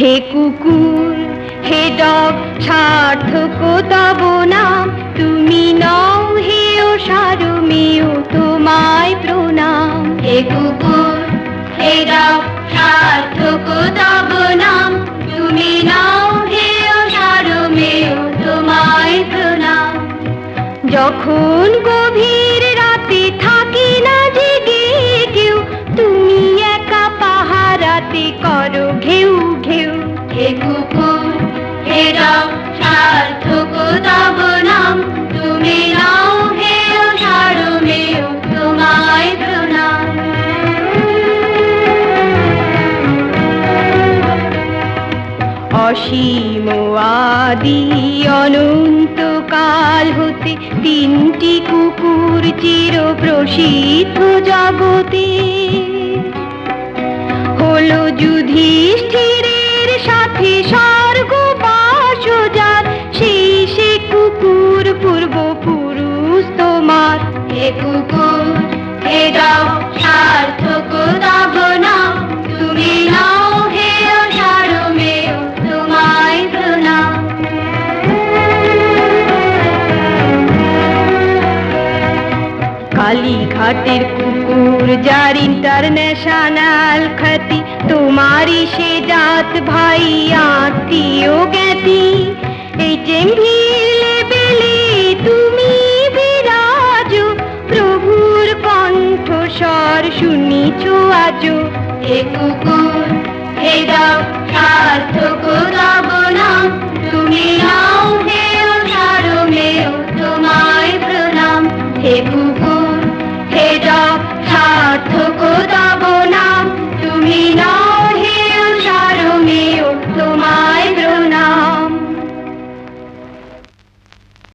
হে কুকুর হে ডগ সার্থক তব নাম। তুমি নও হে ও সারমেয় তোমায় প্রণাম। হে কুকুর হে ডগ সার্থক তব নাম। তুমি নও হে ও সারমেয় তোমায় প্রণাম। যখন গভীর অসীম আদি অনন্তকাল হতে তিনটি কুকুর চির প্রসিদ্ধ জগতে। হলো যুধিষ্ঠিরের খালি ঘাটের কুকুর, যার ইন্টারন্যাশনাল খ্যাতি, তোমারই সে জাত ভাই, আত্মীয় জ্ঞাতি। এই চেম্বি লেবেলে তুমি বিরাজ, প্রভুর কণ্ঠস্বর শুনিছ আজ হে কুকুর, হে দাও, সার্থক